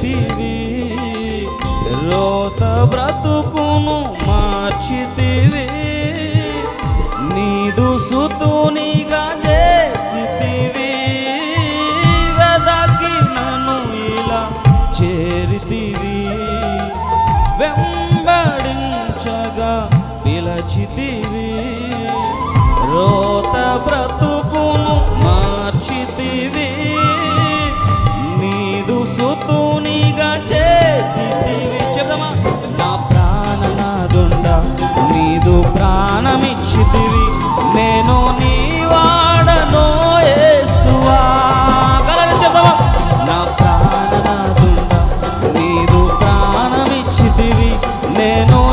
మార్చితివి రోత బ్రతుకును మార్చితివి. నీదు సుతునిగా చేసితివి. వెదకి నన్ను ఇలా చేరితివి. వెంబడించగా పిలచితివి. મેનો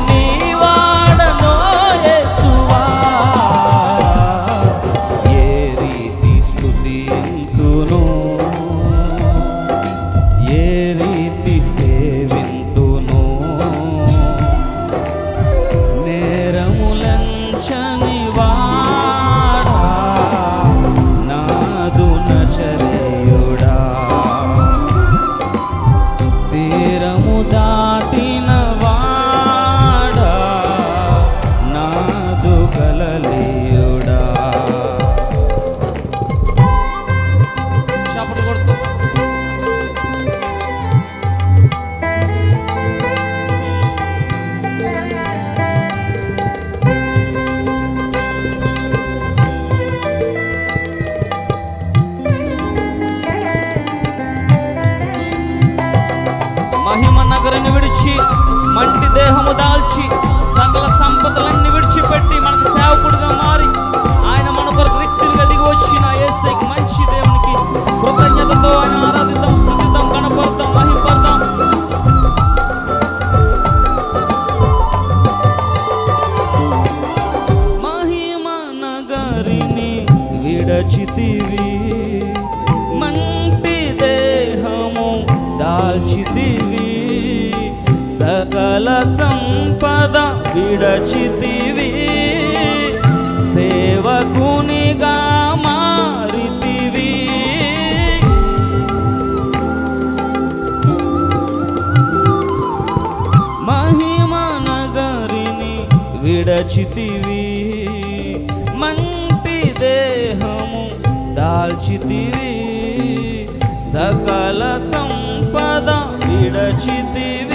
సకల సంపద విడచితివి. సేవకునిగా మారితివి. మహిమ నగరిని విడచితివి. మంటి దేహము దాల్చితివి. సకల సంపద విడచితివి.